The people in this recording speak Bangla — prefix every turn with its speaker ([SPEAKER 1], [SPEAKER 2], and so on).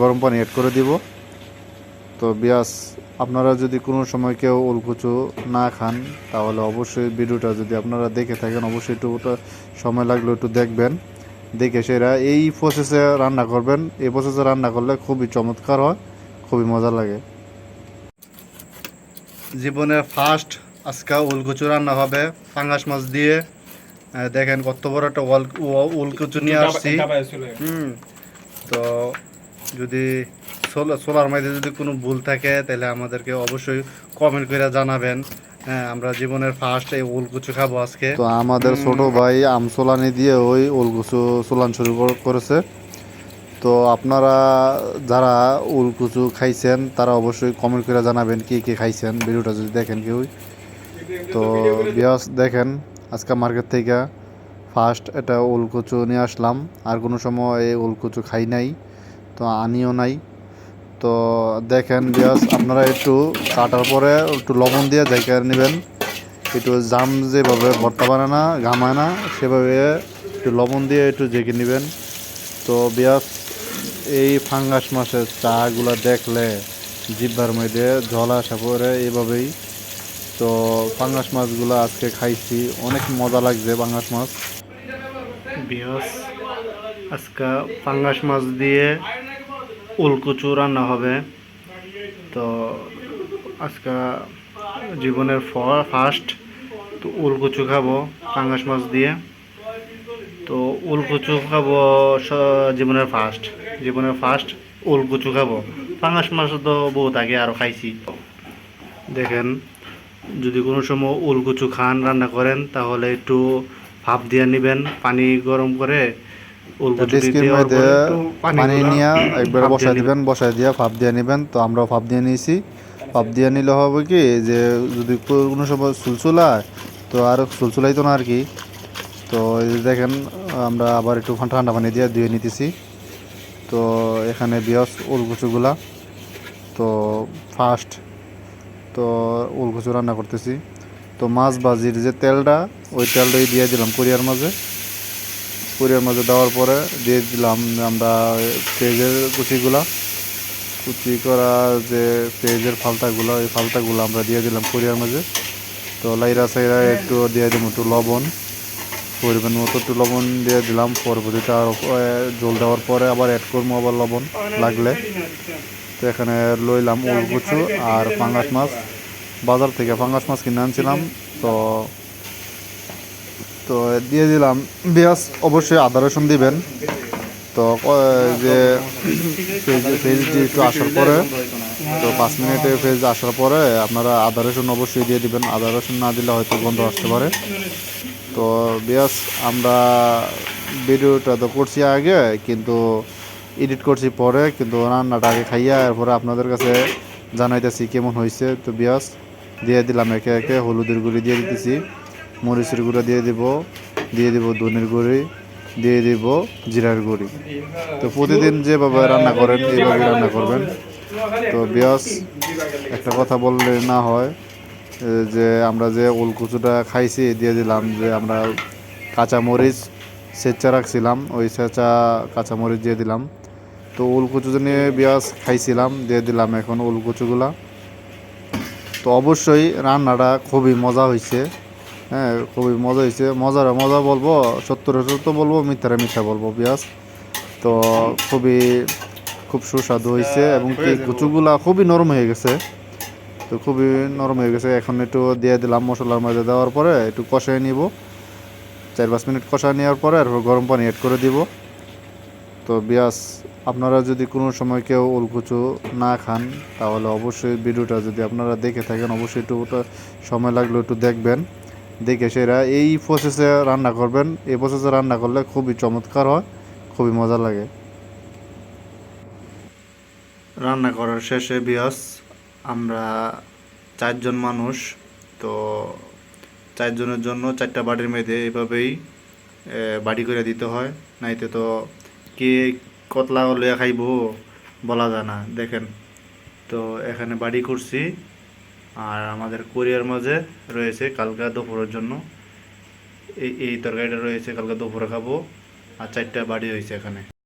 [SPEAKER 1] গরম পানি অ্যাড করে দিব। তো বিয়াস আপনারা যদি কোনো সময় কেউ উলকুচু না খান তাহলে অবশ্যই ভিডিওটা যদি আপনারা দেখে থাকেন অবশ্যই একটু ওটা সময় লাগলে একটু দেখবেন। দেখে সেরা এই প্রসেসে রান্না করবেন। এই প্রসেসে রান্না করলে খুবই চমৎকার হয় খুবই মজা লাগে। জীবনে ফার্স্ট আজকে উলকুচু রান্না হবে পাঙ্গাস মাছ দিয়ে। দেখেন কত বড় একটা উলকুচু নিয়ে আসছি। হুম। তো যদি সোল- সোলার মধ্যে যদি কোনো ভুল থাকে তাহলে আমাদেরকে অবশ্যই কমেন্ট করে জানাবেন। হ্যাঁ আমরা জীবনের ফার্স্ট এই উলকুচু খাব আজকে। তো আমাদের ছোট ভাই আমসোলানি দিয়ে ওই উলকুচু সোলান শুরু করেছে। তো আপনারা যারা উলকুচু খাইছেন তারা অবশ্যই কমেন্ট করে জানাবেন কি কি খাইছেন। ভিডিওটা যদি দেখেন কেউ তো বিয়াস দেখেন আজকে মার্কেট থেকে ফার্স্ট এটা উলকুচু নিয়ে আসলাম। আর কোনো সময় এই উলকুচু খাই নাই। তো আনিও নাই। তো দেখেন বিয়াস আপনারা একটু কাটার পরে একটু লবণ দিয়ে জায়গা নেবেন। একটু জাম যেভাবে ভর্তা বানায় না, ঘামায় না, সেভাবে একটু লবণ দিয়ে একটু জেগে নেবেন। তো বিয়াস এই ফাঙ্গাস মাছের চাগুলো দেখলে জিব্বার মধ্যে জল আসা পরে এইভাবেই তো পাঙ্গাস মাছগুলো আজকে খাইছি, অনেক মজা লাগছে পাঙ্গাস মাছ। বিয়াস আজকে পাঙ্গাস মাছ দিয়ে উলকুচু রান্না হবে। তো আজকে জীবনের ফার্স্ট তো উলকুচু খাব, পাঙ্গাস মাছ দিয়ে। তো উলকুচু খাব জীবনের ফার্স্ট জীবনের ফার্স্ট উলকুচু খাব। পাঙ্গাস মাছ তো বহুত আগে আরও খাইছি। দেখেন, যদি কোনো সময় উলকুচু খান, রান্না করেন, তাহলে একটু ভাপ দিয়ে নেবেন, পানি গরম করে
[SPEAKER 2] ডিস্কির পানি নিয়ে একবার
[SPEAKER 1] নিবেন।
[SPEAKER 2] দিবেন বসাই দিয়ে দিয়ে নেবেন। তো আমরাও দিয়ে নিয়েছি। দিয়ে নিলে হবে কি যে যদি কোনো সময় তো আর না আর কি। তো দেখেন আমরা আবার একটু ঠান্ডা পানি দিয়ে ধুয়ে নিতেছি। তো এখানে বিয়স উলকুচুগুলা তো ফার্স্ট তো উলকুচু রান্না করতেছি। তো মাছ বাজির যে তেলটা ওই তেলটাই দিয়ে দিলাম কোরিয়ার মাঝে। কোরিয়ার মাঝে দেওয়ার পরে দিয়ে দিলাম আমরা পেঁয়াজের কুচিগুলা কুচি করা যে পেঁয়াজের ফালতাগুলো ওই ফালতাগুলো আমরা দিয়ে দিলাম কোরিয়ার মাঝে। তো লাইরা সাইরা একটু দিয়ে দিলাম একটু লবণ পরিমাণ মতো একটু লবণ দিয়ে দিলাম। পরবর্তীতে আর জল দেওয়ার পরে আবার অ্যাড করব আবার লবণ লাগলে। তো এখানে লইলাম উলকুচু আর পাঙ্গাস মাছ। বাজার থেকে পাঙ্গাস মাছ কিনে আনছিলাম। তো তো দিয়ে দিলাম। পেঁয়াজ অবশ্যই আদা, রসুন দিবেন। তো যে ফেজটি একটু আসার পরে, তো পাঁচ মিনিটে ফেজ আসার পরে আপনারা আদা, রসুন অবশ্যই দিয়ে দিবেন। আদা, রসুন না দিলে হয়তো গন্ধ আসতে পারে। তো বিয়াস আমরা ভিডিওটা তো করছি আগে, কিন্তু এডিট করছি পরে, কিন্তু রান্নাটা আগে খাইয়া এরপরে আপনাদের কাছে জানাইতেছি কেমন হয়েছে তো বিয়াস দিয়ে দিলাম একে একে, হলুদের গুঁড়ি দিয়ে দিতেছি। মরিচের গুঁড়া দিয়ে দিব দিয়ে দিব ধনের গুঁড়ি, দিয়ে দিব জিরার গুঁড়ি। তো প্রতিদিন যেভাবে রান্না করেন এইভাবে রান্না করবেন। তো বিয়াস, একটা কথা বললে না হয় যে আমরা যে উলকুচুটা খাইছি, দিয়ে দিলাম যে আমরা কাঁচা মরিচ সেচা রাখছিলাম, ওই সেচা কাঁচা মরিচ দিয়ে দিলাম। তো উলকুচু নিয়ে বিয়াস খাইছিলাম, দিয়ে দিলাম এখন উলকুচুগুলা তো অবশ্যই রান্নাটা খুবই মজা হয়েছে হ্যাঁ খুবই মজা হয়েছে মজার মজা বলব সত্তর সত্য বলব মিথ্যারে মিথ্যা বলব বিয়াস। তো খুবই খুব সুস্বাদু হয়েছে এবং কি কুচুগুলা খুবই নরম হয়ে গেছে। তো খুবই নরম হয়ে গেছে। এখন একটু দিয়ে দিলাম মশলার মধ্যে দেওয়ার পরে একটু কষায় নিব। চার পাঁচ মিনিট কষায় নেওয়ার পরে আর গরম পানি অ্যাড করে দিব। তো বিয়াস আপনারা যদি কোনো সময় কেউ উলকুচু না খান তাহলে অবশ্যই ভিডিওটা যদি আপনারা দেখে থাকেন অবশ্যই একটু ওটা সময় লাগলে একটু দেখবেন। দেখে সেরা। এই প্রসেসে রান্না করবেন। এই প্রসেসে রান্না করলে খুবই চমৎকার হয়, খুবই মজা লাগে। রান্না করার শেষে বিয়াস, আমরা চারজন মানুষ, তো চারজনের জন্য চারটা বাড়ির মেয়েদের এভাবেই বাড়ি করে দিতে হয়। নাইতে তো কে কতলা লইয়া খাইব বলা যায় না, দেখেন। তো এখানে বাড়ি করছি। আর আমাদের কোরিয়ার মাঝে রয়েছে কালকা দুপুরের জন্য। এই এই তরকারিটা রয়েছে, কালকা দুপুরে খাব। আর চারটা বাড়ি রয়েছে এখানে।